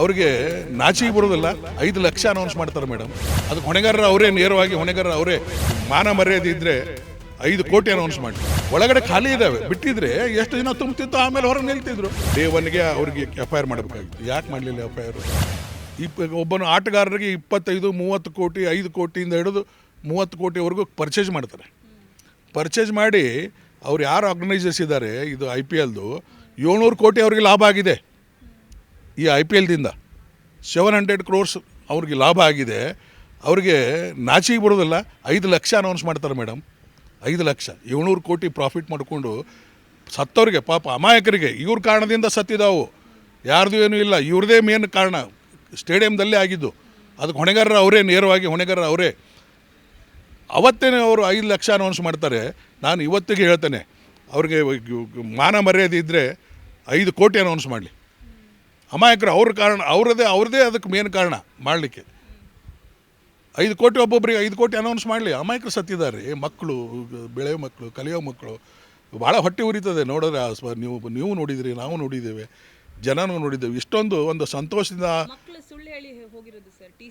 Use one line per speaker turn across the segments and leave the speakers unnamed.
ಅವ್ರಿಗೆ ನಾಚಿಗೆ ಬರೋದಿಲ್ಲ. ಐದು ಲಕ್ಷ ಅನೌನ್ಸ್ ಮಾಡ್ತಾರೆ ಮೇಡಮ್. ಅದಕ್ಕೆ ಹೊಣೆಗಾರರ ಅವರೇ ನೇರವಾಗಿ, ಹೊಣೆಗಾರರ ಅವರೇ ಮಾನ ಮರ್ಯಾದೆ ಇದ್ದರೆ ಐದು ಕೋಟಿ ಅನೌನ್ಸ್ ಮಾಡಿ. ಒಳಗಡೆ ಖಾಲಿ ಇದ್ದಾವೆ ಬಿಟ್ಟಿದ್ರೆ ಎಷ್ಟು ದಿನ ತುಂಬ್ತಿತ್ತು ಆಮೇಲೆ ಹೊರಗೆ ನಿಲ್ತಿದ್ರು. ಒನ್ಗೆ ಅವ್ರಿಗೆ ಎಫ್ ಐ ಆರ್ ಮಾಡಬೇಕಾಗಿತ್ತು. ಯಾಕೆ ಮಾಡಲಿಲ್ಲ ಎಫ್ ಐ ಆರ್ ಇಪ್ಪ, ಒಬ್ಬನ ಆಟಗಾರರಿಗೆ ಇಪ್ಪತ್ತೈದು, ಮೂವತ್ತು ಕೋಟಿ, ಐದು ಕೋಟಿಯಿಂದ ಹಿಡಿದು ಮೂವತ್ತು ಕೋಟಿವರೆಗೂ ಪರ್ಚೇಸ್ ಮಾಡ್ತಾರೆ. ಪರ್ಚೇಸ್ ಮಾಡಿ ಅವ್ರು ಯಾರು ಆರ್ಗನೈಸರ್ಸ್ ಇದ್ದಾರೆ ಇದು ಐ ಪಿ ಎಲ್ದು ಏಳ್ನೂರು ಕೋಟಿ ಅವರಿಗೆ ಲಾಭ ಆಗಿದೆ. ಈ ಐ ಪಿ ಎಲ್ದಿಂದ ಸೆವೆನ್ ಹಂಡ್ರೆಡ್ ಕ್ರೋರ್ಸ್ ಅವ್ರಿಗೆ ಲಾಭ ಆಗಿದೆ. ಅವ್ರಿಗೆ ನಾಚಿಗೆ ಬರೋದಿಲ್ಲ. ಐದು ಲಕ್ಷ ಅನೌನ್ಸ್ ಮಾಡ್ತಾರೆ ಮೇಡಮ್ ಐದು ಲಕ್ಷ. ಏಳ್ನೂರು ಕೋಟಿ ಪ್ರಾಫಿಟ್ ಮಾಡಿಕೊಂಡು ಸತ್ತವ್ರಿಗೆ, ಪಾಪ ಅಮಾಯಕರಿಗೆ, ಇವ್ರ ಕಾರಣದಿಂದ ಸತ್ತಿದಾವು. ಯಾರ್ದು ಏನೂ ಇಲ್ಲ. ಇವ್ರದೇ ಮೇನ್ ಕಾರಣ. ಸ್ಟೇಡಿಯಂದಲ್ಲೇ ಆಗಿದ್ದು. ಅದಕ್ಕೆ ಹೊಣೆಗಾರರ ಅವರೇ, ನೇರವಾಗಿ ಹೊಣೆಗಾರರ ಅವರೇ. ಅವತ್ತೇನೆ ಅವರು ಐದು ಲಕ್ಷ ಅನೌನ್ಸ್ ಮಾಡ್ತಾರೆ. ನಾನು ಇವತ್ತಿಗೆ ಹೇಳ್ತೇನೆ. ಅವ್ರಿಗೆ ಮಾನ ಮರ್ಯಾದೆ ಇದ್ದರೆ ಐದು ಕೋಟಿ ಅನೌನ್ಸ್ ಮಾಡಲಿ. ಅಮಾಯಕರು ಅವ್ರ ಕಾರಣ ಅವರದೇ ಅವ್ರದೇ ಅದಕ್ಕೆ ಮೇನ್ ಕಾರಣ ಮಾಡಲಿಕ್ಕೆ. ಐದು ಕೋಟಿ ಒಬ್ಬೊಬ್ಬರಿಗೆ ಐದು ಕೋಟಿ ಅನೌನ್ಸ್ ಮಾಡಲಿ. ಅಮಾಯಕರು ಸತ್ತಿದ್ದಾರೆ. ಮಕ್ಕಳು ಬೆಳೆಯೋ ಮಕ್ಕಳು ಕಲಿಯೋ ಮಕ್ಕಳು. ಭಾಳ ಹೊಟ್ಟೆ ಉರಿತದೆ ನೋಡಿದ್ರೆ ಆ ಸ್ವ- ನೀವು ನೀವು ನೋಡಿದಿರಿ ನಾವು ನೋಡಿದ್ದೇವೆ ಜನನೂ ನೋಡಿದ್ದೇವೆ. ಇಷ್ಟೊಂದು ಒಂದು ಸಂತೋಷದಿಂದ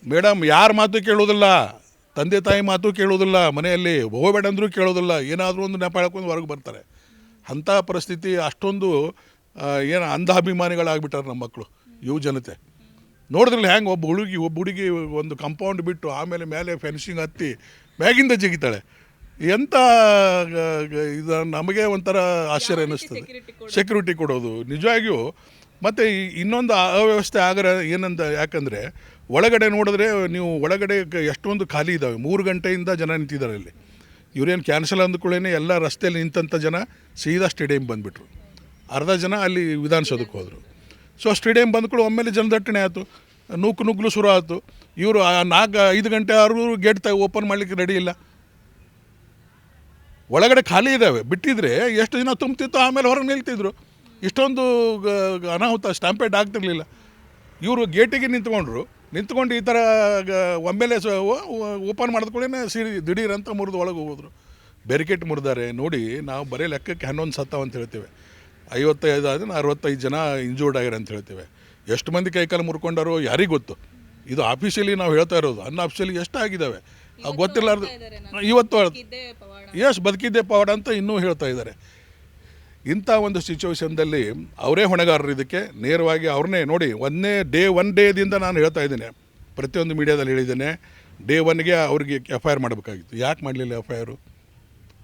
ಮೇಡಮ್ ಯಾರ ಮಾತು ಕೇಳೋದಿಲ್ಲ ತಂದೆ ತಾಯಿ ಮಾತು ಕೇಳೋದಿಲ್ಲ ಮನೆಯಲ್ಲಿ ಹೋಗಬೇಡ ಅಂದರೂ ಕೇಳೋದಿಲ್ಲ. ಏನಾದರೂ ಒಂದು ನೆಪ ಹೇಳ್ಕೊಂಡು ಹೊರಗೆ ಬರ್ತಾರೆ. ಅಂಥ ಪರಿಸ್ಥಿತಿ ಅಷ್ಟೊಂದು ಏನು ಅಂಧಾಭಿಮಾನಿಗಳಾಗ್ಬಿಟ್ಟಾರೆ ನಮ್ಮ ಮಕ್ಕಳು ಯುವ ಜನತೆ. ನೋಡಿದ್ರಲ್ಲಿ ಹ್ಯಾಂಗೆ ಒಬ್ಬ ಹುಡುಗಿ ಒಬ್ಬ ಹುಡುಗಿ ಒಂದು ಕಂಪೌಂಡ್ ಬಿಟ್ಟು ಆಮೇಲೆ ಮೇಲೆ ಫೆನ್ಸಿಂಗ್ ಹತ್ತಿ ಮ್ಯಾಗಿಂದ ಜಿಗಿತಾಳೆ. ಎಂಥ ಇದು ನಮಗೆ ಒಂಥರ ಆಶ್ಚರ್ಯ ಅನ್ನಿಸ್ತದೆ. ಸೆಕ್ಯೂರಿಟಿ ಕೊಡೋದು? ನಿಜವಾಗಿಯೂ. ಮತ್ತು ಇನ್ನೊಂದು ಅವ್ಯವಸ್ಥೆ ಆಗರ ಏನಂತ ಯಾಕಂದರೆ ಒಳಗಡೆ ನೋಡಿದ್ರೆ ನೀವು ಒಳಗಡೆ ಎಷ್ಟೊಂದು ಖಾಲಿ ಇದ್ದಾವೆ ಮೂರು ಗಂಟೆಯಿಂದ ಜನ ನಿಂತಿದ್ದಾರೆ ಅಲ್ಲಿ. ಇವ್ರೇನು ಕ್ಯಾನ್ಸಲ್ ಅಂದ್ಕೊಳ್ಳೇನೆ ಎಲ್ಲ ರಸ್ತೆಯಲ್ಲಿ ನಿಂತಂಥ ಜನ ಸೀದಾ ಸ್ಟೇಡಿಯಂ ಬಂದುಬಿಟ್ರು. ಅರ್ಧ ಜನ ಅಲ್ಲಿ ವಿಧಾನಸೌಧಕ್ಕೆ ಹೋದರು. ಸೊ ಸ್ಟೇಡಿಯಂ ಕೂಡ ಒಮ್ಮೆಲೆ ಜನದಟ್ಟಣೆ ಆಯಿತು. ನೂಕು ನುಗ್ಲು ಶುರು ಆಯಿತು. ಇವರು ನಾಲ್ಕು, ಐದು ಗಂಟೆ ಆರು ಗೇಟ್ ತ ಓಪನ್ ಮಾಡಲಿಕ್ಕೆ ರೆಡಿ ಇಲ್ಲ. ಒಳಗಡೆ ಖಾಲಿ ಇದ್ದಾವೆ ಬಿಟ್ಟಿದ್ರೆ ಎಷ್ಟು ಜನ ತುಂಬ್ತಿತ್ತು ಆಮೇಲೆ ಹೊರಗೆ ನಿಲ್ತಿದ್ರು. ಇಷ್ಟೊಂದು ಅನಾಹುತ ಸ್ಟಾಂಪೇಟ್ ಆಗ್ತಿರ್ಲಿಲ್ಲ. ಇವರು ಗೇಟಿಗೆ ನಿಂತ್ಕೊಂಡ್ರು. ನಿಂತ್ಕೊಂಡು ಈ ಥರ ಒಮ್ಮೆಲೆ ಓಪನ್ ಮಾಡಿದ್ಕೊಳ್ಳೇ ಸಿಡಿ ದಿಢೀರ್ ಅಂತ ಮುರಿದು ಒಳಗೆ ಹೋದ್ರು. ಬ್ಯಾರಿಕೇಟ್ ಮುರಿದಾರೆ. ನೋಡಿ, ನಾವು ಬರೀ ಲೆಕ್ಕಕ್ಕೆ ಹನ್ನೊಂದು ಸತ್ತಾವ ಅಂತ ಹೇಳ್ತೇವೆ. ಐವತ್ತೈದು ಆದರೆ ಅರವತ್ತೈದು ಜನ ಇಂಜೂರ್ಡ್ ಆಗ್ಯಾರ ಅಂತ ಹೇಳ್ತೇವೆ. ಎಷ್ಟು ಮಂದಿ ಕೈಕಾಲು ಮುರ್ಕೊಂಡಾರು ಯಾರಿಗೆ ಗೊತ್ತು? ಇದು ಆಫೀಷಿಯಲಿ ನಾವು ಹೇಳ್ತಾ ಇರೋದು. ಅನ್ ಆಫೀಷಿಯಲಿ ಎಷ್ಟು ಆಗಿದ್ದಾವೆ ಗೊತ್ತಿರಲಾರ್ದು ಇವತ್ತು ಎಷ್ಟು ಬದುಕಿದ್ದೆ ಪವಾಡ. ಅಂತ ಇನ್ನೂ ಹೇಳ್ತಾ ಇದ್ದಾರೆ. ಇಂಥ ಒಂದು ಸಿಚುವೇಶನ್ದಲ್ಲಿ ಅವರೇ ಹೊಣೆಗಾರರು ಇದಕ್ಕೆ. ನೇರವಾಗಿ ಅವ್ರನ್ನೇ ನೋಡಿ ಒಂದನೇ ಡೇ ಒನ್ ಡೇದಿಂದ ನಾನು ಹೇಳ್ತಾ ಇದ್ದೇನೆ. ಪ್ರತಿಯೊಂದು ಮೀಡಿಯಾದಲ್ಲಿ ಹೇಳಿದ್ದೇನೆ. ಡೇ ಒನ್ಗೆ ಅವ್ರಿಗೆ ಎಫ್ ಐ ಆರ್ ಮಾಡಬೇಕಾಗಿತ್ತು. ಯಾಕೆ ಮಾಡಲಿಲ್ಲ ಎಫ್ ಐ ಆರು?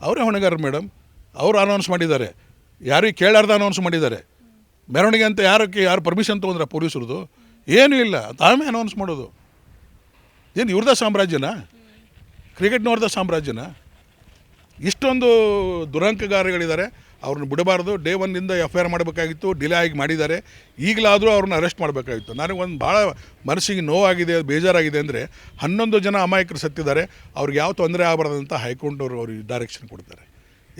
ಅವರೇ ಹೊಣೆಗಾರರು ಮೇಡಮ್ ಅವರು ಅನೌನ್ಸ್ ಮಾಡಿದ್ದಾರೆ. ಯಾರಿಗೆ ಕೇಳಾರ್ದ ಅನೌನ್ಸ್ ಮಾಡಿದ್ದಾರೆ? ಮೆರವಣಿಗೆ ಅಂತ ಯಾರಕ್ಕೆ, ಯಾರು ಪರ್ಮಿಷನ್ ತೊಗೊಂಡ್ರೆ ಪೊಲೀಸರದು? ಏನೂ ಇಲ್ಲ. ತಾವೇ ಅನೌನ್ಸ್ ಮಾಡೋದು. ಏನು ಇವ್ರದ ಸಾಮ್ರಾಜ್ಯನಾ? ಕ್ರಿಕೆಟ್ನವ್ರದ ಸಾಮ್ರಾಜ್ಯನಾ? ಇಷ್ಟೊಂದು ದುರಂಕಗಾರಗಳಿದ್ದಾರೆ ಅವ್ರನ್ನ ಬಿಡಬಾರ್ದು. ಡೇ ಒನ್ನಿಂದ ಎಫ್ ಐ ಆರ್ ಮಾಡಬೇಕಾಗಿತ್ತು. ಡಿಲೇ ಆಗಿ ಮಾಡಿದ್ದಾರೆ. ಈಗಲಾದರೂ ಅವ್ರನ್ನ ಅರೆಸ್ಟ್ ಮಾಡಬೇಕಾಗಿತ್ತು. ನನಗೊಂದು ಭಾಳ ಮನಸ್ಸಿಗೆ ನೋವಾಗಿದೆ, ಬೇಜಾರಾಗಿದೆ ಅಂದರೆ ಹನ್ನೊಂದು ಜನ ಅಮಾಯಕರು ಸತ್ತಿದ್ದಾರೆ. ಅವ್ರಿಗೆ ಯಾವ ತೊಂದರೆ ಆಗಬಾರ್ದಂತ ಹೈಕೋರ್ಟ್ನವರು ಅವ್ರಿಗೆ ಡೈರೆಕ್ಷನ್ ಕೊಡ್ತಾರೆ.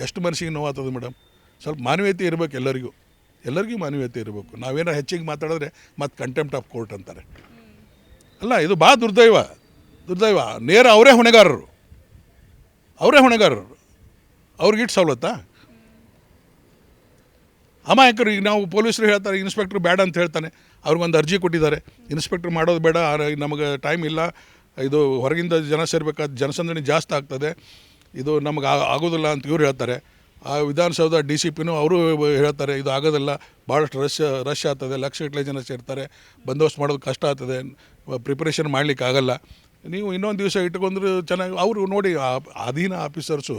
ಎಷ್ಟು ಮನಸ್ಸಿಗೆ ನೋವಾಗ್ತದೆ ಮೇಡಮ್ ಸ್ವಲ್ಪ ಮಾನವೀಯತೆ ಇರಬೇಕು ಎಲ್ಲರಿಗೂ. ಎಲ್ಲರಿಗೂ ಮಾನವೀಯತೆ ಇರಬೇಕು. ನಾವೇನೋ ಹೆಚ್ಚಿಗೆ ಮಾತಾಡಿದ್ರೆ ಮತ್ತು ಕಂಟೆಂಪ್ಟ್ ಆಫ್ ಕೋರ್ಟ್ ಅಂತಾರೆ. ಅಲ್ಲ, ಇದು ಭಾಳ ದುರ್ದೈವ. ದುರ್ದೈವ. ನೇರ ಅವರೇ ಹೊಣೆಗಾರರು. ಅವರೇ ಹೊಣೆಗಾರರು. ಅವ್ರಿಗಿಟ್ಟು ಸವಲತ್ತಾ? ಅಮಾಯಕರು, ಈಗ ನಾವು ಪೊಲೀಸರು ಹೇಳ್ತಾರೆ ಇನ್ಸ್ಪೆಕ್ಟ್ರ್ ಬೇಡ ಅಂತ ಹೇಳ್ತಾನೆ. ಅವ್ರಿಗೊಂದು ಅರ್ಜಿ ಕೊಟ್ಟಿದ್ದಾರೆ. ಇನ್ಸ್ಪೆಕ್ಟ್ರ್ ಮಾಡೋದು ಬೇಡ ನಮಗೆ ಟೈಮ್ ಇಲ್ಲ. ಇದು ಹೊರಗಿಂದ ಜನ ಸೇರ್ಬೇಕಾದ ಜನಸಂದಣಿ ಜಾಸ್ತಿ ಆಗ್ತದೆ. ಇದು ನಮಗೆ ಆಗೋದಿಲ್ಲ ಅಂತ ಇವ್ರು ಹೇಳ್ತಾರೆ. ಆ ವಿಧಾನಸೌಧ ಡಿ ಸಿ ಪಿನೂ ಅವರು ಹೇಳ್ತಾರೆ, ಇದು ಆಗೋದಿಲ್ಲ ಭಾಳಷ್ಟು ರಶ್ ರಶ್ ಆಗ್ತದೆ ಲಕ್ಷಗಟ್ಟಲೆ ಜನ ಸೇರ್ತಾರೆ, ಬಂದೋಬಸ್ತ್ ಮಾಡೋದು ಕಷ್ಟ ಆಗ್ತದೆ ಪ್ರಿಪ್ರೇಷನ್ ಮಾಡಲಿಕ್ಕೆ ಆಗಲ್ಲ. ನೀವು ಇನ್ನೊಂದು ದಿವಸ ಇಟ್ಕೊಂಡ್ರೆ ಚೆನ್ನಾಗಿ, ಅವರು ನೋಡಿ ಆ ಅಧೀನ ಆಫೀಸರ್ಸು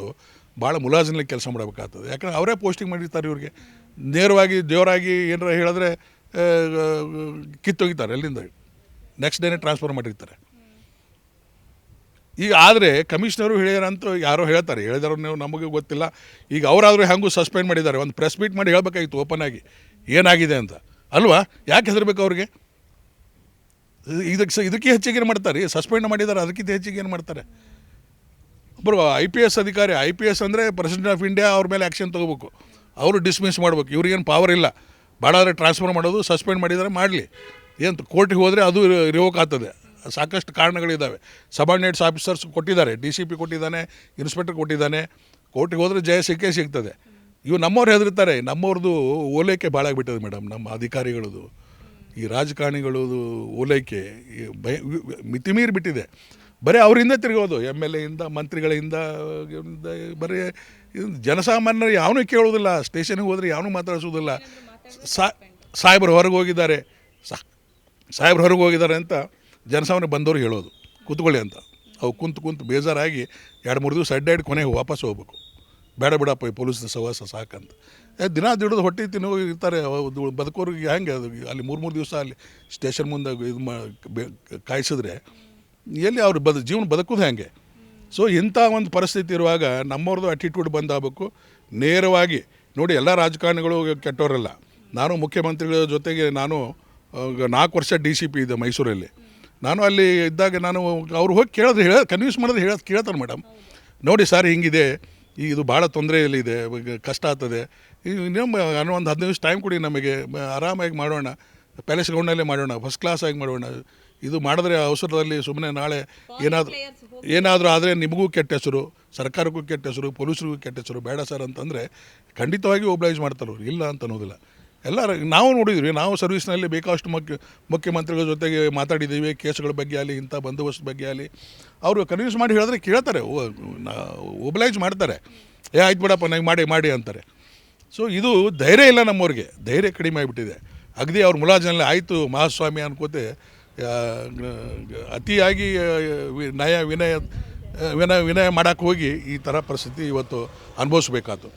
ಭಾಳ ಮುಲಾಜಿನಲ್ಲಿ ಕೆಲಸ ಮಾಡಬೇಕಾಗ್ತದೆ. ಯಾಕಂದ್ರೆ ಅವರೇ ಪೋಸ್ಟಿಂಗ್ ಮಾಡಿರ್ತಾರೆ ಇವ್ರಿಗೆ. ನೇರವಾಗಿ ದೇವರಾಗಿ ಏನಾರ ಹೇಳಿದ್ರೆ ಕಿತ್ತೊಗಿತಾರೆ ಅಲ್ಲಿಂದ ನೆಕ್ಸ್ಟ್ ಡೇನೇ ಟ್ರಾನ್ಸ್ಫರ್ ಮಾಡಿರ್ತಾರೆ. ಈಗ ಆದರೆ ಕಮಿಷನರು ಹೇಳ್ಯಾರಂತೂ ಯಾರೋ ಹೇಳ್ತಾರೆ ಹೇಳಿದಾರೋ ನೀವು ನಮಗೆ ಗೊತ್ತಿಲ್ಲ. ಈಗ ಅವರಾದರೂ ಹೆಂಗೂ ಸಸ್ಪೆಂಡ್ ಮಾಡಿದ್ದಾರೆ, ಒಂದು ಪ್ರೆಸ್ ಮೀಟ್ ಮಾಡಿ ಹೇಳಬೇಕಾಗಿತ್ತು ಓಪನ್ ಆಗಿ. ಏನಾಗಿದೆ ಅಂತ. ಅಲ್ವಾ? ಯಾಕೆ ಹೆದರ್ಬೇಕು ಅವ್ರಿಗೆ? ಇದಕ್ಕೆ ಇದಕ್ಕೆ ಹೆಚ್ಚಿಗೆ ಏನು ಮಾಡ್ತಾರೆ? ಸಸ್ಪೆಂಡ್ ಮಾಡಿದ್ದಾರೆ, ಅದಕ್ಕಿಂತ ಹೆಚ್ಚಿಗೆ ಏನು ಮಾಡ್ತಾರೆ? ಒಬ್ಬರು ಐ ಪಿ ಎಸ್ ಅಧಿಕಾರಿ, ಐ ಪಿ ಎಸ್ ಅಂದರೆ ಪ್ರೆಸಿಡೆಂಟ್ ಆಫ್ ಇಂಡಿಯಾ ಅವ್ರ ಮೇಲೆ ಆ್ಯಕ್ಷನ್ ತೊಗೋಬೇಕು. ಅವರು ಡಿಸ್ಮಿಸ್ ಮಾಡ್ಬೇಕು. ಇವ್ರಿಗೇನು ಪವರ್ ಇಲ್ಲ. ಭಾಳ ಆದರೆ ಟ್ರಾನ್ಸ್ಫರ್ ಮಾಡೋದು ಸಸ್ಪೆಂಡ್ ಮಾಡಿದರೆ ಮಾಡಲಿ. ಏನು ಕೋರ್ಟಿಗೆ ಹೋದರೆ ಅದು ರಿವೋಕ್ ಆಗ್ತದೆ. ಸಾಕಷ್ಟು ಕಾರಣಗಳಿದ್ದಾವೆ. ಸಬಾರ್ಡಿನೇಟ್ಸ್ ಆಫೀಸರ್ಸ್ ಕೊಟ್ಟಿದ್ದಾರೆ ಡಿ ಸಿ ಪಿ ಕೊಟ್ಟಿದ್ದಾನೆ ಇನ್ಸ್ಪೆಕ್ಟರ್ ಕೊಟ್ಟಿದ್ದಾನೆ ಕೋರ್ಟಿಗೆ ಹೋದರೆ ಜಯ ಸಿಕ್ಕೇ ಸಿಗ್ತದೆ. ಇವು ನಮ್ಮವ್ರು ಹೆದರ್ತಾರೆ ನಮ್ಮವ್ರದ್ದು ಓಲೈಕೆ ಭಾಳ ಆಗಿಬಿಟ್ಟದೆ ಮೇಡಮ್ ನಮ್ಮ ಅಧಿಕಾರಿಗಳದು. ಈ ರಾಜಕಾರಣಿಗಳು ಓಲೈಕೆ ಈ ಭಯ ಮಿತಿಮೀರಿ ಬಿಟ್ಟಿದೆ. ಬರೀ ಅವರಿಂದ ತಿರುಗೋದು ಎಂ ಎಲ್ ಎಯಿಂದ ಮಂತ್ರಿಗಳಿಂದ ಬರೀ ಜನಸಾಮಾನ್ಯರು ಯಾವನೂ ಕೇಳೋದಿಲ್ಲ ಸ್ಟೇಷನ್ಗೆ ಹೋದರೆ ಯಾವನೂ ಮಾತಾಡಿಸೋದಿಲ್ಲ. ಸಾ ಸಾಹೇಬ್ರು ಹೊರಗೆ ಹೋಗಿದ್ದಾರೆ. ಸಾಹೇಬ್ರು ಹೊರಗೆ ಹೋಗಿದ್ದಾರೆ ಅಂತ ಜನಸಾಮಾನ್ಯ ಬಂದವರು ಹೇಳೋದು, ಕೂತ್ಕೊಳ್ಳಿ ಅಂತ. ಅವು ಕುಂತು ಕುಂತು ಬೇಜಾರಾಗಿ ಎರಡು ಮೂರು ದಿವಸ ಅಡ್ಡಾಡಿ ಕೊನೆಗೆ ವಾಪಸ್ ಹೋಗ್ಬೇಕು. ಬೇಡ ಬಿಡಪ್ಪ ಈ ಪೊಲೀಸ್ ಸವಾಸ ಸಾಕಂತ. ದಿನ ದುಡಿದು ಹೊಟ್ಟೆ ಹೋಗಿ ಇರ್ತಾರೆ ಬದುಕೋರಿಗೆ ಹೆಂಗೆ ಅದು? ಅಲ್ಲಿ ಮೂರು ಮೂರು ದಿವಸ ಅಲ್ಲಿ ಸ್ಟೇಷನ್ ಮುಂದೆ ಇದು ಮಾ ಕಾಯಿಸಿದ್ರೆ ಎಲ್ಲಿ ಅವ್ರು ಬದು, ಜೀವನ ಬದುಕೋದು ಹೆಂಗೆ? ಸೊ ಇಂಥ ಒಂದು ಪರಿಸ್ಥಿತಿ ಇರುವಾಗ ನಮ್ಮವ್ರದ್ದು ಅಟಿಟ್ಯೂಡ್ ಬಂದಾಗಬೇಕು. ನೇರವಾಗಿ, ನೋಡಿ ಎಲ್ಲ ರಾಜಕಾರಣಿಗಳು ಕೆಟ್ಟವರಲ್ಲ. ನಾನು ಮುಖ್ಯಮಂತ್ರಿಗಳ ಜೊತೆಗೆ ನಾನು ನಾಲ್ಕು ವರ್ಷ ಡಿ ಸಿ ಪಿ ಇದೆ ಮೈಸೂರಲ್ಲಿ. ನಾನು ಅಲ್ಲಿ ಇದ್ದಾಗ ನಾನು ಅವ್ರು ಹೋಗಿ ಕೇಳೋದು ಹೇಳ ಕನ್ವಿನ್ಸ್ ಮಾಡೋದು ಹೇಳೋದು ಕೇಳ್ತಾನೆ ಮೇಡಮ್ ನೋಡಿ ಸರ್ ಹಿಂಗಿದೆ ಈ ಇದು ಭಾಳ ತೊಂದರೆಯಲ್ಲಿದೆ ಕಷ್ಟ ಆಗ್ತದೆ. ಈಗ ಇನ್ನೊಮ್ಮೆ ಒಂದು ಹದಿನೈದು ನಿಮಿಷ ಟೈಮ್ ಕೊಡಿ ನಮಗೆ ಆರಾಮಾಗಿ ಮಾಡೋಣ ಪ್ಯಾಲೇಸ್ ಗ್ರೌಂಡಲ್ಲೇ ಮಾಡೋಣ ಫಸ್ಟ್ ಕ್ಲಾಸ್ ಆಗಿ ಮಾಡೋಣ. ಇದು ಮಾಡಿದ್ರೆ ಅವಸರದಲ್ಲಿ ಸುಮ್ಮನೆ ನಾಳೆ ಏನಾದರೂ ಏನಾದರೂ ಆದರೆ ನಿಮಗೂ ಕೆಟ್ಟ ಹೆಸರು ಸರ್ಕಾರಕ್ಕೂ ಕೆಟ್ಟ ಹೆಸರು ಪೊಲೀಸರಿಗೂ ಕೆಟ್ಟ ಹೆಸರು ಬೇಡ ಸರ್ ಅಂತಂದರೆ ಖಂಡಿತವಾಗಿ ಒಬ್ಲೈಸ್ ಮಾಡ್ತಾರೆ ಇಲ್ಲ ಅಂತ ಅನ್ನೋದಿಲ್ಲ. ಎಲ್ಲರೂ ನಾವು ನೋಡಿದ್ವಿ, ನಾವು ಸರ್ವಿಸ್ನಲ್ಲಿ ಬೇಕಾದಷ್ಟು ಮುಖ್ಯ, ಮುಖ್ಯಮಂತ್ರಿಗಳ ಜೊತೆಗೆ ಮಾತಾಡಿದ್ದೀವಿ ಕೇಸ್ಗಳ ಬಗ್ಗೆ ಆಗಲಿ, ಇಂಥ ಬಂದೋಬಸ್ತ್ ಬಗ್ಗೆ ಆಗಲಿ. ಅವರು ಕನ್ವಿನ್ಸ್ ಮಾಡಿ ಹೇಳಿದ್ರೆ ಕೇಳ್ತಾರೆ ಒಬಲೈಜ್ ಮಾಡ್ತಾರೆ. ಏ, ಆಯ್ತು ಬಿಡಪ್ಪ, ನಂಗೆ ಮಾಡಿ ಮಾಡಿ ಅಂತಾರೆ. ಸೊ ಇದು ಧೈರ್ಯ ಇಲ್ಲ ನಮ್ಮವ್ರಿಗೆ, ಧೈರ್ಯ ಕಡಿಮೆ ಆಗಿಬಿಟ್ಟಿದೆ. ಅಗದಿ ಅವ್ರ ಮುಲಾಜನಲ್ಲಿ ಆಯಿತು, ಮಹಾಸ್ವಾಮಿ ಅನ್ಕೋತೆ ಅತಿಯಾಗಿ ನಯ ವಿನಯ ವಿನಯ ವಿನಯ ಮಾಡೋಕ್ಕೆ ಹೋಗಿ ಈ ಥರ ಪರಿಸ್ಥಿತಿ ಇವತ್ತು ಅನುಭವಿಸ್ಬೇಕಾಯ್ತು